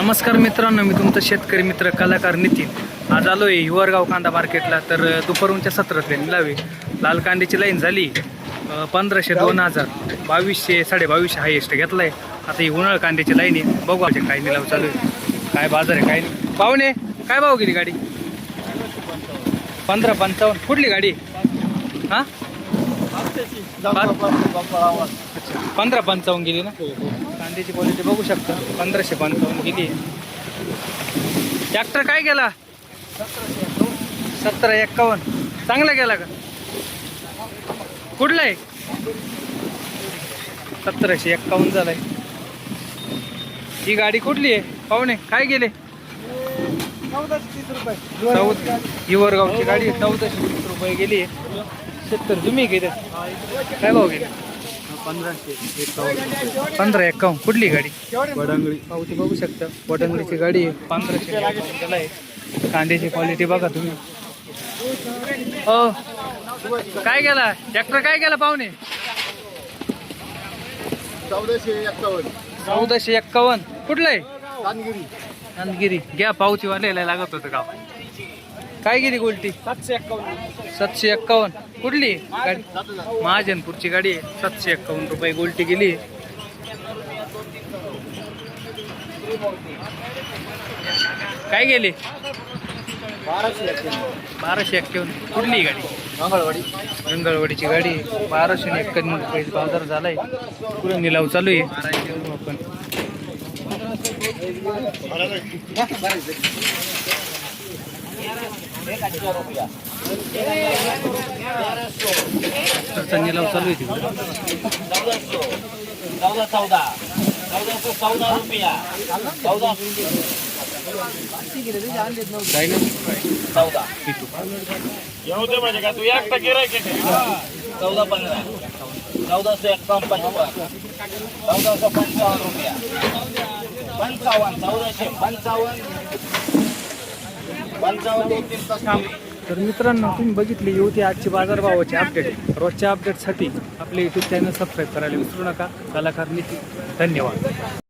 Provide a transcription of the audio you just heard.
नमस्कार मित्रांनो मी तुमचा शेतकरी मित्र कलाकार नितीन. आज आलो आहे हिवरगाव कांदा मार्केटला तर दुपारूनच्या दुपारहूनच्या लाईन लावे. लाल कांद्याची लाईन झाली पंधराशे दोन हजार. बावीसशे साडे बावीसशे हायेस्ट आहे आता ही उन्हाळ कांद्याची लाईन आहे. बघू आता काय निलाव चालू आहे. काय बाजार आहे काय नाही. पाहुणे काय भाव गेली गाडी? पंधरा पंचावन्न. कुठली गाडी? हां? पंधरा पंचावन्न गेली ना? कांद्याची क्वालिटी बघू शकता. पंधराशे पंचावन्न गेली. ट्रॅक्टर काय गेला सतरा एक्कावन्न. चांगला गेला का? कुठला आहे? सतराशे एक्कावन्न झालाय. ही गाडी कुठली आहे? पाहुणे काय गेले चौदा ही वरगावची गाडी चौदाशे वीस रुपये गेली आहे. सत्तर तुम्ही गेले काय भाव गेले? पंधराशे एकावन्न. पंधरा एक्कावन्न कुठली गाडी? वडांगळी. पावती बघू शकता. वडंगलीची गाडी आहे. पंधराशे आहे. कांद्याची क्वालिटी बघा तुम्ही. हो. काय गेला? ट्रॅक्टर काय गेला पाहुणे? चौदाशे एक्कावन्न चौदाशे एक्कावन्न कुठलं आहे? कानगिरी नंदगिरी. घ्या पावती वाल्याला लागत होतं गाव काय गेली गोलटी? सातशे एक्कावन्न. सातशे एक्कावन्न. कुठली? गाडी? महाजनपूरची गाडी आहे. सातशे एक्कावन्न रुपये गोलटी गेली. काय गेली? बाराशे एक्कावन्न. कुठली गाडी? मंगळवाडी. रंगळवाडीची गाडी. बाराशे एक्क्याण्णव रुपये बाजार झालाय. पुढे निलाव चालू आहे. आपण. त्याचा निलाव चालू आहे चौदा चौदा चौदाशे चौदा रुपया चौदा चौदा येऊ दे म्हणजे का तू एकटा गिरायक चौदा पंधरा. चौदाशे एक्कावन्न पंचावन्न. चौदाशे पंचावन्न रुपया पंचावन्न. चौदाशे पंचावन्न. तर मित्रांनो तुम्ही बघितली होती आजची बाजारभावाची अपडेट रोजच्या अपडेटसाठी आपले यूट्यूब चॅनल सबस्क्राईब करायला विसरू नका. कलाकार नीती धन्यवाद.